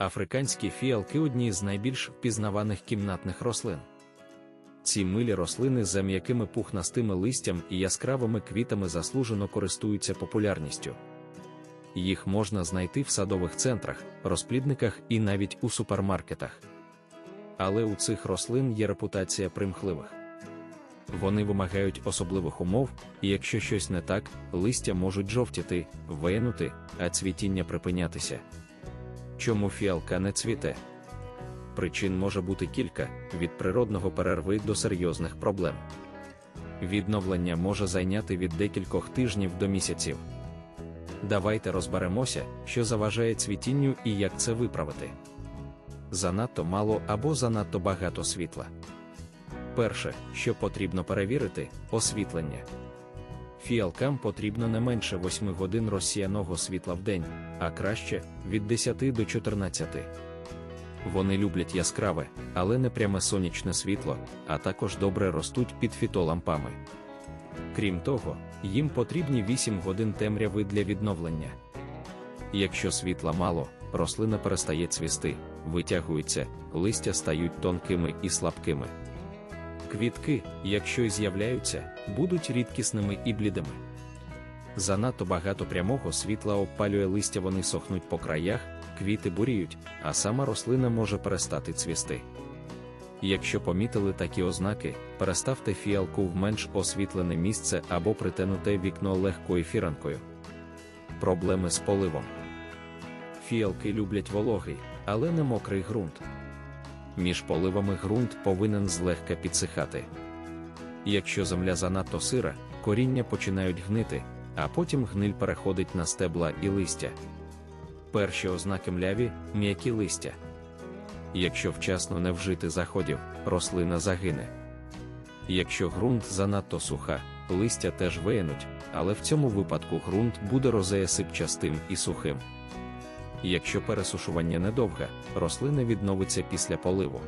Африканські фіалки одні з найбільш впізнаваних кімнатних рослин. Ці милі рослини за м'якими пухнастими листям і яскравими квітами заслужено користуються популярністю. Їх можна знайти в садових центрах, розплідниках і навіть у супермаркетах. Але у цих рослин є репутація примхливих. Вони вимагають особливих умов, і якщо щось не так, листя можуть жовтіти, венути, а цвітіння припинятися. Чому фіалка не цвіте? Причин може бути кілька: від природного перерви до серйозних проблем. Відновлення може зайняти від декількох тижнів до місяців. Давайте розберемося, що заважає цвітінню і як це виправити. Занадто мало або занадто багато світла. Перше, що потрібно перевірити, освітлення. Фіалкам потрібно не менше 8 годин розсіяного світла в день, а краще від 10 до 14. Вони люблять яскраве, але не пряме сонячне світло, а також добре ростуть під фітолампами. Крім того, їм потрібні 8 годин темряви для відновлення. Якщо світла мало, рослина перестає цвісти, витягується, листя стають тонкими і слабкими. Квітки, якщо й з'являються, будуть рідкісними і блідими. Занадто багато прямого світла обпалює листя, вони сохнуть по краях, квіти буріють, а сама рослина може перестати цвісти. Якщо помітили такі ознаки, переставте фіалку в менш освітлене місце або притенуте вікно легкою фіранкою. Проблеми з поливом. Фіалки люблять вологий, але не мокрий ґрунт. Між поливами ґрунт повинен злегка підсихати. Якщо земля занадто сира, коріння починають гнити, а потім гниль переходить на стебла і листя. Перші ознаки мляві м'які листя. Якщо вчасно не вжити заходів, рослина загине. Якщо ґрунт занадто суха, листя теж виянуть, але в цьому випадку ґрунт буде розеясипчастим і сухим. Якщо пересушування недовге, рослина відновиться після поливу.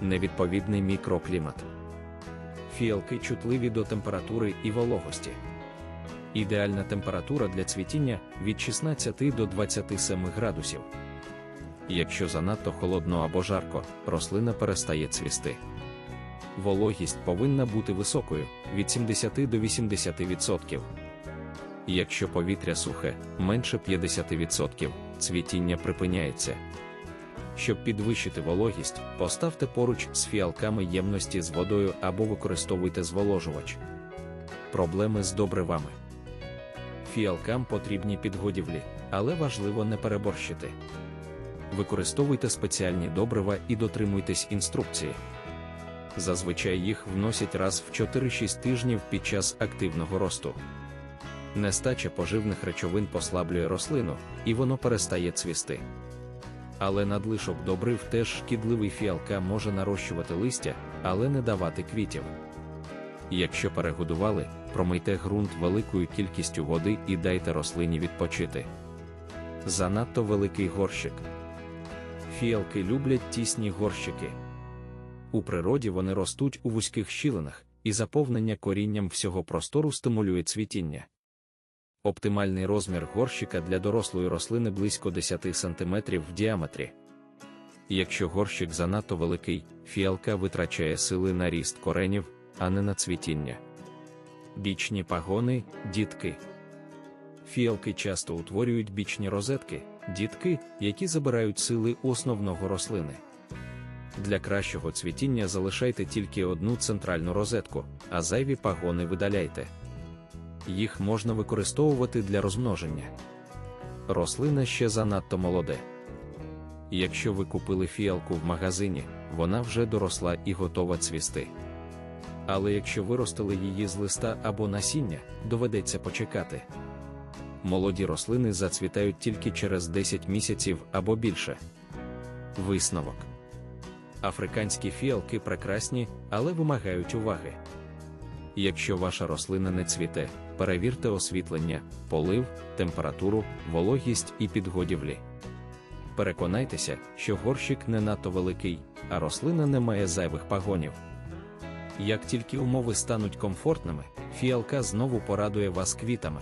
Невідповідний мікроклімат. Фіалки чутливі до температури і вологості. Ідеальна температура для цвітіння від 16 до 27 градусів. Якщо занадто холодно або жарко, рослина перестає цвісти. Вологість повинна бути високою від 70 до 80%. Якщо повітря сухе, менше 50%, цвітіння припиняється. Щоб підвищити вологість, поставте поруч з фіалками ємності з водою або використовуйте зволожувач. Проблеми з добривами. Фіалкам потрібні підгодівлі, але важливо не переборщити. Використовуйте спеціальні добрива і дотримуйтесь інструкції. Зазвичай їх вносять раз в 4-6 тижнів під час активного росту. Нестача поживних речовин послаблює рослину, і воно перестає цвісти. Але надлишок добрив теж шкідливий фіалка може нарощувати листя, але не давати квітів. Якщо перегодували, промийте ґрунт великою кількістю води і дайте рослині відпочити. Занадто великий горщик. Фіалки люблять тісні горщики. У природі вони ростуть у вузьких щілинах, і заповнення корінням всього простору стимулює цвітіння. Оптимальний розмір горщика для дорослої рослини близько 10 см в діаметрі. Якщо горщик занадто великий, фіалка витрачає сили на ріст коренів, а не на цвітіння. Бічні пагони, дітки. Фіалки часто утворюють бічні розетки, дітки, які забирають сили основного рослини. Для кращого цвітіння залишайте тільки одну центральну розетку, а зайві пагони видаляйте. Їх можна використовувати для розмноження. Рослина ще занадто молоде. Якщо ви купили фіалку в магазині, вона вже доросла і готова цвісти. Але якщо виростили її з листа або насіння, доведеться почекати. Молоді рослини зацвітають тільки через 10 місяців або більше. Висновок. Африканські фіалки прекрасні, але вимагають уваги. Якщо ваша рослина не цвіте, перевірте освітлення, полив, температуру, вологість і підгодівлі. Переконайтеся, що горщик не надто великий, а рослина не має зайвих пагонів. Як тільки умови стануть комфортними, фіалка знову порадує вас квітами.